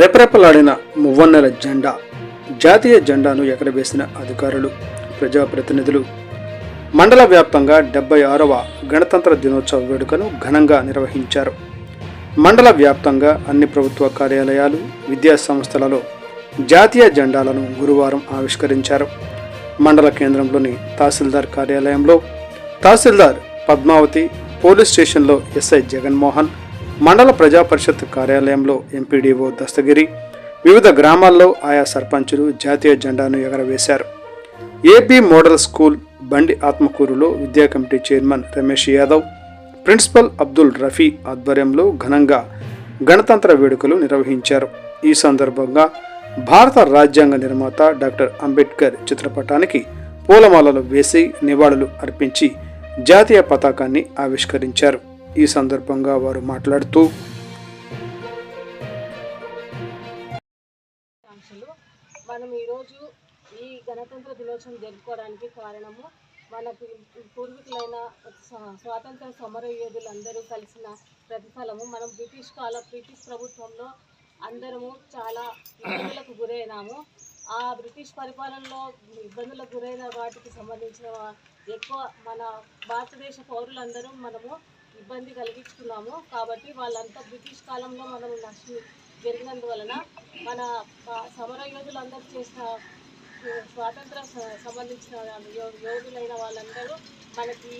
రెపరెపలాడిన మువ్వన్నెల జెండా జాతీయ జెండాను ఎగరవేసిన అధికారులు ప్రజాప్రతినిధులు. మండల వ్యాప్తంగా డెబ్బై ఆరవ గణతంత్ర దినోత్సవ వేడుకను ఘనంగా నిర్వహించారు. మండల వ్యాప్తంగా అన్ని ప్రభుత్వ కార్యాలయాలు విద్యా సంస్థలలో జాతీయ జెండాలను గురువారం ఆవిష్కరించారు. మండల కేంద్రంలోని తహసీల్దార్ కార్యాలయంలో తహసీల్దార్ పద్మావతి పోలీస్ స్టేషన్లో ఎస్ఐ జగన్మోహన్ మండల ప్రజా పరిషత్ కార్యాలయంలో ఎంపీడీఓ దస్తగిరి వివిధ గ్రామాల్లో ఆయా సర్పంచులు జాతీయ జెండాను ఎగరవేశారు. ఏపీ మోడల్ స్కూల్ బండి ఆత్మకూరులో విద్యా committee chairman Ramesh Yadav principal Abdul Rafi ఆధ్వర్యంలో ఘనంగా గణతంత్ర వేడుకలు నిర్వహించారు. ఈ సందర్భంగా భారత రాజ్యాంగ నిర్మాత డాక్టర్ అంబేద్కర్ చిత్రపటానికి పూలమాలలు వేసి నివాళులు అర్పించి జాతీయ పతాకాన్ని ఆవిష్కరించారు. ఈ సందర్భంగా వారు మాట్లాడుతూ మనం ఈరోజు ఈ గణతంత్ర దినోత్సవం జరుపుకోవడానికి కారణము మన పూర్వీకులైన స్వాతంత్ర సమరయోధులందరూ కలిసిన ప్రతిఫలము. మనం బ్రిటిష్ కాల బ్రిటిష్ ప్రభుత్వంలో అందరము చాలా ఇబ్బందులకు గురైనాము. ఆ బ్రిటిష్ పరిపాలనలో ఇబ్బందులకు గురైన వాటికి సంబంధించిన ఎక్కువ మన భారతదేశ పౌరులందరూ మనము ఇబ్బంది కలిగించుకున్నాము కాబట్టి వాళ్ళంతా బ్రిటిష్ కాలంలో మనం నష్ట జరిగినందువలన మన సమర యోధులందరూ చేసిన స్వాతంత్ర స- సంబంధించిన యో- యోధులైన వాళ్ళందరూ మనకి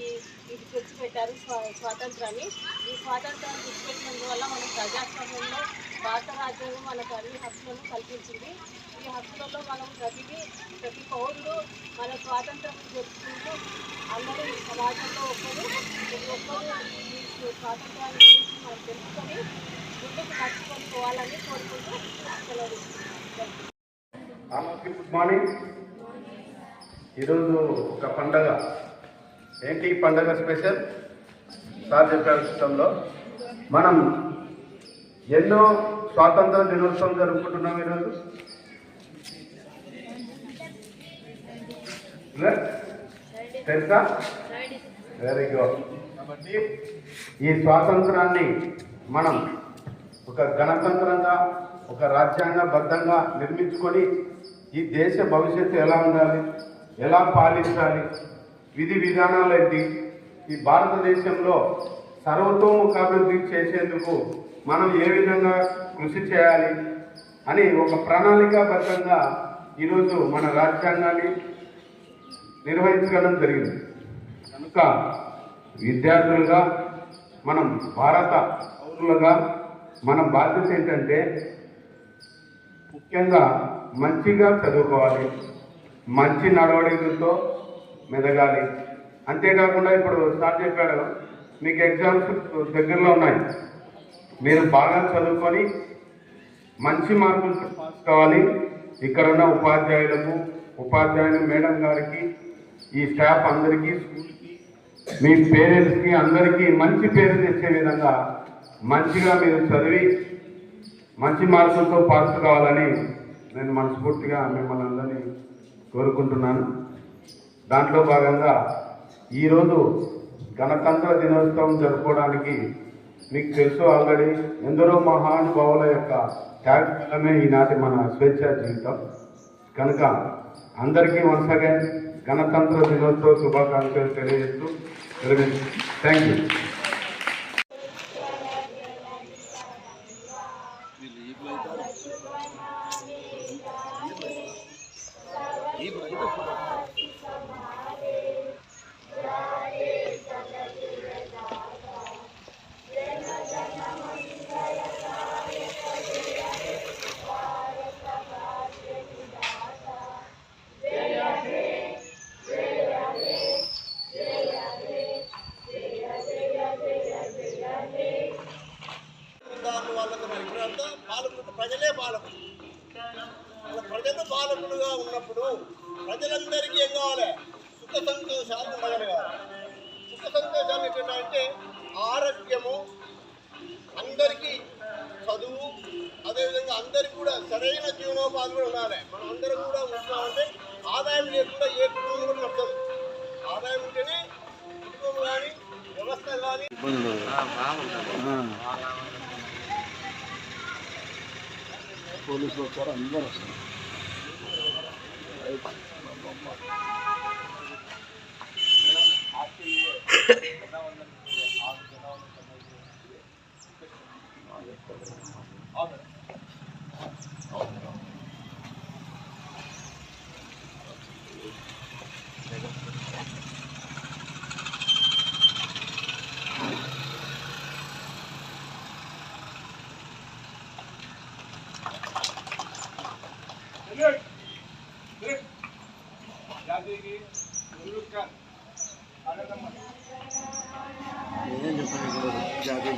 ఇది తెచ్చిపెట్టారు స్వా స్వాతంత్రాన్ని. ఈ స్వాతంత్రాన్ని తెచ్చిపెట్టినందువల్ల మన ప్రజాస్వామ్యంలో భారత రాజ్యాంగం మనకు అన్ని హక్కులను కల్పించింది. ఈ హక్కులలో మనం ప్రతిదీ ప్రతి పౌరుడు మన స్వాతంత్రం జరుపుకుంటూ అందరూ ఈ సమాజంలో ఒకరు ఒక్కరు స్వాతంత్రాన్ని గురించి మనం తెలుసుకొని ముందుకు నడుచుకొని పోవాలని కోరుకుంటూ సెలవు గుడ్ మార్నింగ్. ఈరోజు ఒక పండగ. ఏంటి పండగ స్పెషల్? సార్ చెప్పారు సిస్టంలో. మనం ఎన్నో స్వాతంత్ర దినోత్సవం జరుపుకుంటున్నాం ఈరోజు. తెలుసా? వెరీ గుడ్ కాబట్టి ఈ స్వాతంత్రాన్ని మనం ఒక గణతంత్రంగా ఒక రాజ్యాంగబద్ధంగా నిర్మించుకొని ఈ దేశ భవిష్యత్తు ఎలా ఉండాలి? ఎలా పాలించాలి? విధి విధానాలు ఏంటి? ఈ భారతదేశంలో సర్వతోముఖాభివృద్ధి చేసేందుకు మనం ఏ విధంగా కృషి చేయాలి అని ఒక ప్రణాళికాబద్ధంగా ఈరోజు మన రాజ్యాంగాన్ని నిర్వహించడం జరిగింది. కనుక విద్యార్థులుగా మనం భారత పౌరులుగా మన బాధ్యత ఏంటంటే ముఖ్యంగా మంచిగా చదువుకోవాలి. మంచి నడవడికలతో మెదగాలి. అంతేకాకుండా ఇప్పుడు సార్ చెప్పాడు మీకు ఎగ్జామ్స్ దగ్గరలో ఉన్నాయి. మీరు బాగా చదువుకొని మంచి మార్కులతో పాస్ కావాలి ఇక్కడ ఉన్న ఉపాధ్యాయులకు ఉపాధ్యాయులు మేడం గారికి ఈ స్టాఫ్ అందరికీ స్కూల్కి మీ పేరెంట్స్కి అందరికీ మంచి పేరు తెచ్చే విధంగా మంచిగా మీరు చదివి మంచి మార్కులతో పాస్ కావాలని నేను మనస్ఫూర్తిగా మిమ్మల్ని అందరినీ కోరుకుంటున్నాను. దాంట్లో భాగంగా ఈరోజు గణతంత్ర దినోత్సవం జరుపుకోవడానికి మీకు తెలుసు ఆల్రెడీ ఎందరో మహానుభావుల యొక్క త్యాగమే ఈనాటి మన స్వేచ్ఛ జీవితం. కనుక అందరికీ వన్స్ అగైన్ గణతంత్ర దినోత్సవ శుభాకాంక్షలు తెలియజేస్తూ థ్యాంక్ యూ ప్రజలు పాలకులుగా ఉన్నప్పుడు ప్రజలందరికీ ఏం కావాలి? సుఖ సంతోషాలు ఉండగలగాలి సుఖ సంతోషాలు ఎట్లంటే ఆరోగ్యము అందరికీ చదువు అదేవిధంగా అందరికీ కూడా సరైన జీవనోపాధి కూడా ఉండాలి. మనం అందరం కూడా ఉంటున్నామంటే ఆదాయం లేకుండా ఏ కుటుంబం కూడా నచ్చదు ఆదాయం ఉంటేనే కుటుంబం కానీ వ్యవస్థ కానీ పోలీసులు వచ్చారు అందరూ వస్తారు నేనేం చెప్పాను ఇప్పుడు జాతీయ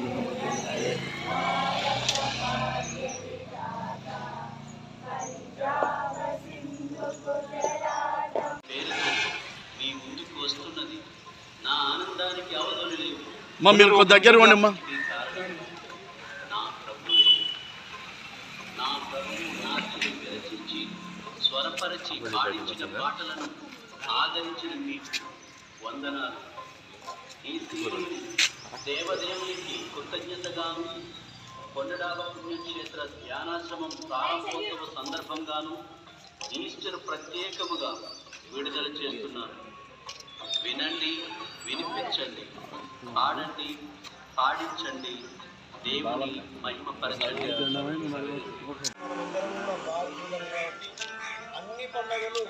మీ ముందుకు వస్తున్నది నా ఆనందానికి అవధులు లేవు మీరు కొద్ది దగ్గర ఉండి అమ్మా. నా ప్రభు నా ప్రభు నాట్యం విరచించి స్వరపరచి పాడించిన పాటలను ఆదరించిన మీకు వందనాలు. ఈ దేవుని దేవదేవునికి కృతజ్ఞతగాను కొండడాల పుణ్యక్షేత్ర ధ్యానాశ్రమం ప్రారంభోత్సవ సందర్భంగాను ఈస్టర్ ప్రత్యేకముగా విడుదల చేస్తున్నారు. వినండి వినిపించండి పాడండి పాడించండి దేవుని మహిమపరచండి. మనందరం అన్ని పండుగలు